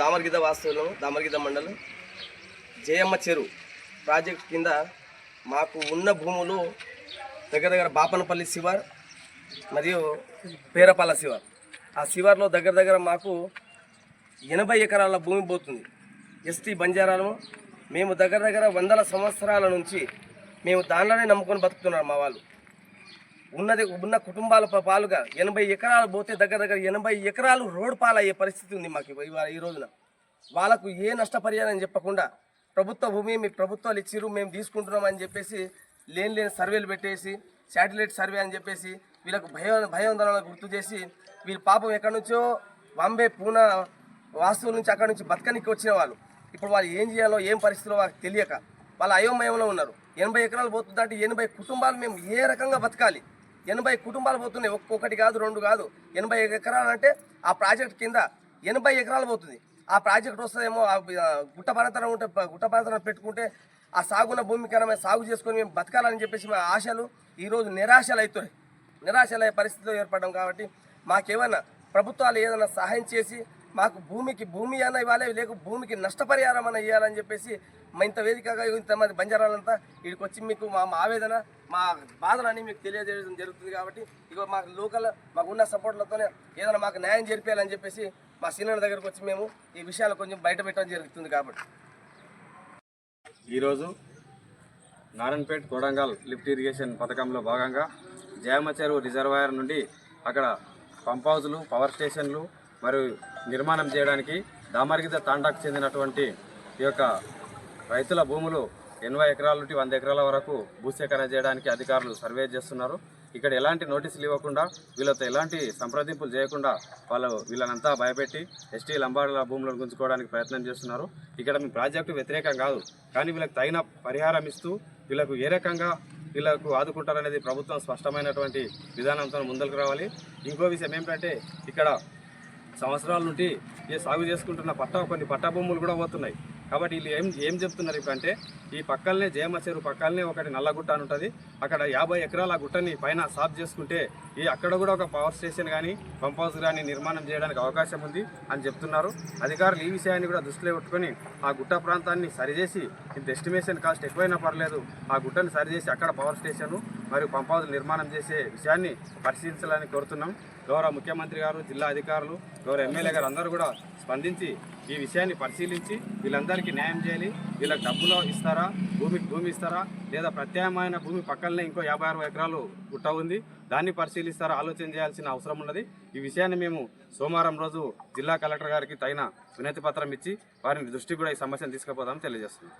దామరగిద్ద వాస్తున్నాము దామరగిద్ద మండలం జయమ్మ చెరువు ప్రాజెక్ట్ కింద మాకు ఉన్న భూములు దగ్గర దగ్గర బాపనపల్లి శివార్ మరియు పేరపాల శివార్. ఆ శివార్లో దగ్గర దగ్గర మాకు ఎనభై ఎకరాల భూమి పోతుంది. ఎస్టీ బంజారాలు మేము దగ్గర దగ్గర వందల సంవత్సరాల నుంచి మేము దానిలోనే నమ్ముకొని బతుకుతున్నాం మా వాళ్ళు. ఉన్నది ఉన్న కుటుంబాల పాలుగా ఎనభై ఎకరాలు పోతే దగ్గర దగ్గర ఎనభై ఎకరాలు రోడ్ పాలయ్యే పరిస్థితి ఉంది మాకు ఈ రోజున. వాళ్ళకు ఏ నష్టపరిహారం చెప్పకుండా ప్రభుత్వ భూమి మీ ప్రభుత్వాలు ఇచ్చిరు మేము తీసుకుంటున్నాం అని చెప్పేసి లేని లేని సర్వేలు పెట్టేసి శాటిలైట్ సర్వే అని చెప్పేసి వీళ్ళకు భయ భయోందనలు గుర్తు చేసి వీళ్ళ పాపం ఎక్కడి నుంచో బాంబే పూనా వాస్తువుల నుంచి అక్కడి నుంచి బతకనికి వచ్చిన వాళ్ళు. ఇప్పుడు వాళ్ళు ఏం చేయాలో ఏం పరిస్థితిలో వాళ్ళకి తెలియక వాళ్ళ అయోమయంలో ఉన్నారు. ఎనభై ఎకరాలు పోతుందంటే ఎనభై కుటుంబాలు మేము ఏ రకంగా బతకాలి? ఎనభై కుటుంబాలు పోతున్నాయి. ఒక్కొక్కటి కాదు రెండు కాదు. ఎనభై ఎకరాలు అంటే ఆ ప్రాజెక్ట్ కింద ఎనభై ఎకరాలు పోతుంది. ఆ ప్రాజెక్ట్ వస్తుందేమో ఆ గుట్ట పరతనం ఉంటే గుట్ట పరతనం పెట్టుకుంటే ఆ సాగున్న భూమి మేము సాగు చేసుకొని మేము బతకాలని చెప్పేసి మా ఆశలు ఈరోజు నిరాశలు అవుతున్నాయి. నిరాశలయ్యే పరిస్థితిలో ఏర్పడడం కాబట్టి మాకేమైనా ప్రభుత్వాలు ఏదైనా సహాయం చేసి మాకు భూమికి భూమి అన్న ఇవ్వాలి లేక భూమికి నష్టపరిహారం అన్న ఇవ్వాలని చెప్పేసి మా ఇంత వేదికగా ఇంతమంది బంజారాలంతా ఇక్కడికి వచ్చి మీకు మా మా ఆవేదన మా బాధలని మీకు తెలియజేయడం జరుగుతుంది కాబట్టి ఇక మాకు లోకల్ మాకు ఉన్న సపోర్ట్లతోనే ఏదైనా మాకు న్యాయం జరిపేయాలని చెప్పేసి మా సీనియర్ దగ్గరకు వచ్చి మేము ఈ విషయాలు కొంచెం బయట పెట్టడం జరుగుతుంది కాబట్టి. ఈరోజు నారాయణపేట్ కొడంగల్ లిఫ్ట్ ఇరిగేషన్ పథకంలో భాగంగా జయమ్మ చెరువు రిజర్వాయర్ నుండి అక్కడ పంప్ హౌజులు పవర్ స్టేషన్లు మరియు నిర్మాణం చేయడానికి దామరిగిద తాండాకు చెందినటువంటి ఈ యొక్క రైతుల భూములు ఎనభై ఎకరాల నుండి వంద ఎకరాల వరకు భూసేకరణ చేయడానికి అధికారులు సర్వే చేస్తున్నారు. ఇక్కడ ఎలాంటి నోటీసులు ఇవ్వకుండా వీళ్ళతో ఎలాంటి సంప్రదింపులు చేయకుండా వాళ్ళు వీళ్ళనంతా భయపెట్టి ఎస్టీ లంబాడుల భూములను గుంజుకోవడానికి ప్రయత్నం చేస్తున్నారు. ఇక్కడ మీ ప్రాజెక్టు వ్యతిరేకం కాదు కానీ వీళ్ళకి తగిన పరిహారం ఇస్తూ వీళ్ళకు ఏ రకంగా వీళ్ళకు ఆదుకుంటారనేది ప్రభుత్వం స్పష్టమైనటువంటి విధానంతో ముందలకు రావాలి. ఇంకో విషయం ఏమిటంటే ఇక్కడ సంవత్సరాల నుండి ఏ సాగు చేసుకుంటున్న పట్టా కొన్ని పట్టా భూములు కూడా పోతున్నాయి. కాబట్టి వీళ్ళు ఏం ఏం చెప్తున్నారు ఇప్పుడంటే ఈ పక్కలనే జయమ చెరువు పక్కలనే ఒకటి నల్లగుట్ట అని ఉంటుంది. అక్కడ యాభై ఎకరాల గుట్టని పైన సాఫ్ చేసుకుంటే ఈ అక్కడ కూడా ఒక పవర్ స్టేషన్ కానీ పంప్ హౌస్ కానీ నిర్మాణం చేయడానికి అవకాశం ఉంది అని చెప్తున్నారు. అధికారులు ఈ విషయాన్ని కూడా దృష్టిలో పెట్టుకొని ఆ గుట్ట ప్రాంతాన్ని సరిచేసి ఇంత ఎస్టిమేషన్ కాస్ట్ ఎక్కువైనా పర్లేదు ఆ గుట్టని సరిచేసి అక్కడ పవర్ స్టేషన్ మరియు పంపాదులు నిర్మాణం చేసే విషయాన్ని పరిశీలించాలని కోరుతున్నాం. గౌరవ ముఖ్యమంత్రి గారు జిల్లా అధికారులు గౌరవ ఎమ్మెల్యే గారు అందరూ కూడా స్పందించి ఈ విషయాన్ని పరిశీలించి వీళ్ళందరికీ న్యాయం చేయాలి. వీళ్ళకి డబ్బులు ఇస్తారా? భూమికి భూమి ఇస్తారా? లేదా ప్రత్యామ్నాయమైన భూమి పక్కనే ఇంకో యాభై అరవై ఎకరాలు గుట్ట ఉంది. దాన్ని పరిశీలిస్తారా? ఆలోచన చేయాల్సిన అవసరం ఉన్నది. ఈ విషయాన్ని మేము సోమవారం రోజు జిల్లా కలెక్టర్ గారికి తగిన వినతి పత్రం ఇచ్చి వారిని దృష్టికి కూడా ఈ సమస్యను తీసుకుపోదామని తెలియజేస్తున్నాం.